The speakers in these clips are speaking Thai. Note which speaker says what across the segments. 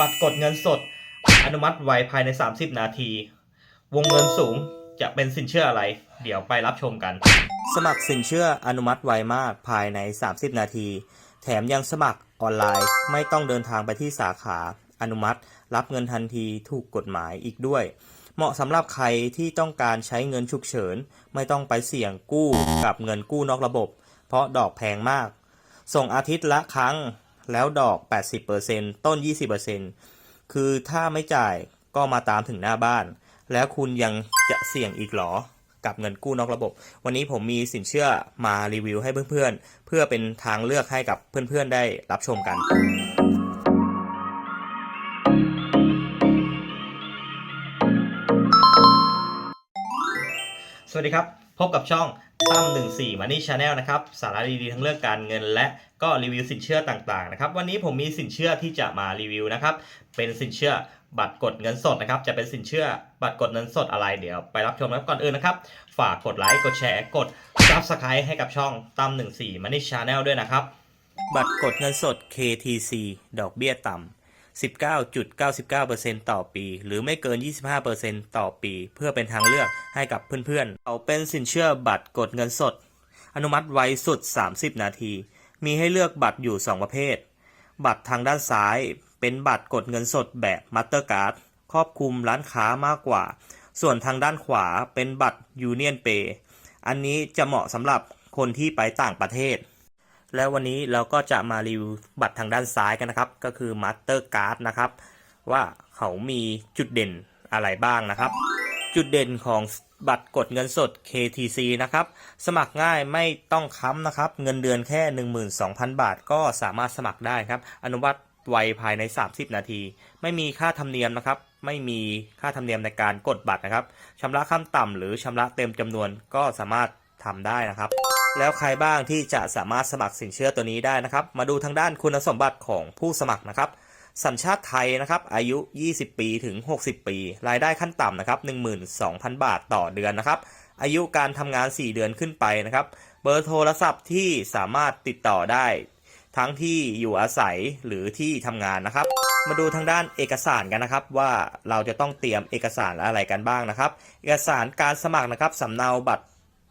Speaker 1: บัตรกดเงินสด อนุมัติไวภายใน 30 นาที วงเงินสูงจะเป็นสินเชื่ออะไร เดี๋ยวไปรับชมกัน
Speaker 2: สมัครสินเชื่ออนุมัติไวมากภายใน 30 นาที แถมยังสมัครออนไลน์ ไม่ต้องเดินทางไปที่สาขา อนุมัติ รับเงินทันทีถูกกฎหมายอีกด้วย เหมาะสำหรับใครที่ต้องการใช้เงินฉุกเฉิน ไม่ต้องไปเสี่ยงกู้กับเงินกู้นอกระบบ เพราะดอกแพงมาก ส่งอาทิตย์ละครั้ง แล้วดอก 80%ต้น 20%คือถ้าไม่จ่ายก็มาตามถึงหน้าบ้าน แล้วคุณยังจะเสี่ยงอีกเหรอ กับเงินกู้นอกระบบ วันนี้ผมมีสินเชื่อมารีวิวให้เพื่อนๆ เพื่อเป็นทางเลือกให้กับเพื่อนๆได้รับชมกัน
Speaker 1: สวัสดีครับ พบกับช่องตั้ม14 Money Channel นะครับ สาระดีๆทั้งเรื่องการเงินและก็รีวิวสินเชื่อต่างๆนะครับ วันนี้ผมมีสินเชื่อที่จะมารีวิวนะครับ เป็นสินเชื่อบัตรกดเงินสดนะครับ จะเป็นสินเชื่อบัตรกดเงินสดอะไรเดี๋ยวไปรับชมนะครับก่อนอื่นนะครับ ฝากกดไลค์ กดแชร์ กด Subscribe ให้กับช่องตั้ม14 Money Channel ด้วยนะครับ
Speaker 2: บัตรกดเงินสด KTC ดอกเบี้ยต่ำ 19.99%ต่อปี หรือไม่เกิน 25%ต่อปี เพื่อเป็นทางเลือกให้กับเพื่อนๆเอาเป็นสินเชื่อบัตรกดเงินสด อนุมัติไวสุด 30 นาที มีให้เลือกบัตรอยู่ 2 ประเภท บัตรทางด้านซ้าย เป็นบัตรกดเงินสดแบบมัตเตอร์การ์ดครอบคลุมร้านค้ามากกว่า ส่วนทางด้านขวาเป็นบัตรยูเนียนเปย์อันนี้จะเหมาะสำหรับคนที่ไปต่างประเทศ แล้ววันนี้เราก็จะมารีวิวบัตรทางด้านซ้ายกันนะครับ ก็คือ Master Card นะครับ ว่าเขามีจุดเด่นอะไรบ้างนะครับ จุดเด่นของบัตรกดเงินสด KTC นะครับ สมัครง่ายไม่ต้องค้ำนะครับ เงินเดือนแค่ 12,000 บาท ก็สามารถสมัครได้ครับ อนุมัติไวภายใน 30 นาที ไม่มีค่าธรรมเนียมนะครับ ไม่มีค่าธรรมเนียมในการกดบัตรนะครับชำระขั้นต่ำหรือชำระเต็มจำนวนก็สามารถทำได้นะครับ แล้วใครบ้างที่จะสามารถสมัครสินเชื่อตัวนี้ได้นะครับ มาดูทางด้านคุณสมบัติของผู้สมัครนะครับ สัญชาติไทยนะครับ อายุ 20 ปีถึง 60 ปี รายได้ขั้นต่ำนะครับ 12,000 บาทต่อเดือนนะครับ อายุการทำงาน 4 เดือนขึ้นไปนะครับ เบอร์โทรศัพท์ที่สามารถติดต่อได้ ทั้งที่อยู่อาศัยหรือที่ทำงานนะครับ มาดูทางด้านเอกสารกันนะครับว่าเราจะต้องเตรียมเอกสารอะไรกันบ้างนะครับ เอกสารการสมัครนะครับสำเนาบัตร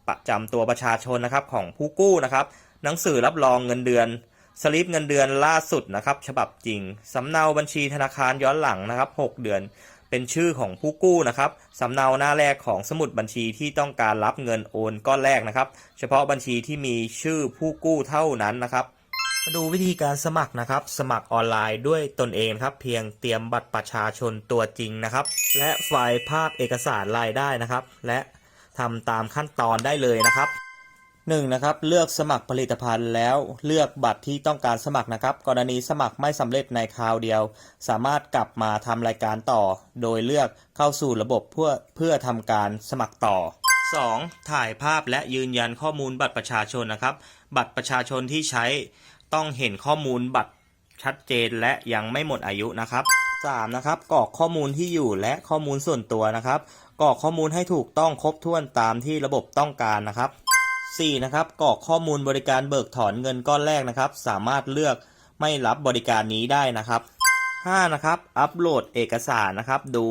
Speaker 2: ประจำตัวประชาชนนะครับของผู้กู้นะครับ หนังสือรับรองเงินเดือน สลิปเงินเดือนล่าสุดนะครับ ฉบับจริง สำเนาบัญชีธนาคารย้อนหลังนะครับ 6 เดือน เป็นชื่อของผู้กู้นะครับ สำเนาหน้าแรกของสมุดบัญชีที่ต้องการรับเงินโอนก้อนแรกนะครับ เฉพาะบัญชีที่มีชื่อผู้กู้เท่านั้นนะครับมาดูวิธีการสมัครนะครับ สมัครออนไลน์ด้วยตนเองครับ เพียงเตรียมบัตรประชาชนตัวจริงนะครับ และไฟล์ภาพเอกสารรายได้นะครับ และ ทำตามขั้นตอนได้เลยนะครับ 1. นะครับเลือกสมัครผลิตภัณฑ์แล้วเลือกบัตรที่ต้องการสมัครนะครับ กรณีสมัครไม่สำเร็จในคราวเดียว สามารถกลับมาทำรายการต่อ โดยเลือกเข้าสู่ระบบเพื่อเพื่อทำการสมัครต่อ 2. ถ่ายภาพและยืนยันข้อมูลบัตรประชาชนนะครับ บัตรประชาชนที่ใช้ต้องเห็นข้อมูลบัตรชัดเจนและยังไม่หมดอายุนะครับ 3. นะครับกรอกข้อมูลที่อยู่และข้อมูลส่วนตัวนะครับกรอกข้อมูลให้ถูกต้องครบถ้วนตามที่ระบบต้องการนะครับ 4. นะครับกรอกข้อมูลบริการเบิกถอนเงินก้อนแรกนะครับ สามารถเลือกไม่รับบริการนี้ได้นะครับ 5. นะครับอัปโหลดเอกสารนะครับ ดู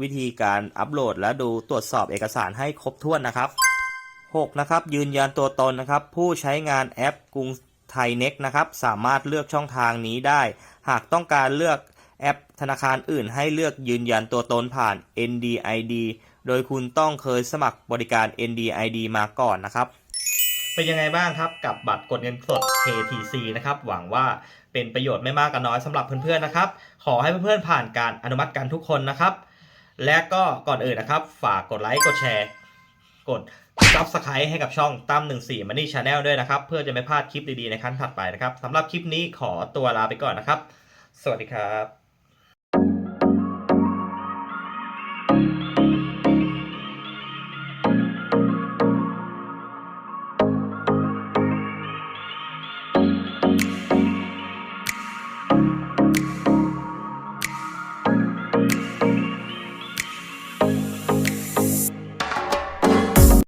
Speaker 2: วิธีการอัปโหลด และดูตรวจสอบเอกสารให้ครบถ้วนนะครับ 6. นะครับยืนยันตัวตนนะครับ ผู้ใช้งานแอปกรุงไทยเน็กนะครับ สามารถเลือกช่องทางนี้ได้ หากต้องการเลือก แอปธนาคารอื่นให้เลือกยืนยันตัวตนผ่าน NDID โดยคุณต้องเคยสมัครบริการ NDID มาก่อนนะครับ
Speaker 1: เป็นยังไงบ้างครับกับบัตรกดเงินสด KTC นะครับหวังว่าเป็นประโยชน์ไม่มากก็น้อยสำหรับเพื่อนๆนะครับ ขอให้เพื่อนๆผ่านการอนุมัติกันทุกคนนะครับ และก็ก่อนอื่นนะครับ ฝากกดไลค์กดแชร์ กด Subscribe ให้กับช่องตั้ม14 Money Channel ด้วยนะครับ เพื่อจะไม่พลาดคลิปดีๆในครั้งถัดไปนะครับสำหรับคลิปนี้ขอตัวลาไปก่อนนะครับ สวัสดีครับ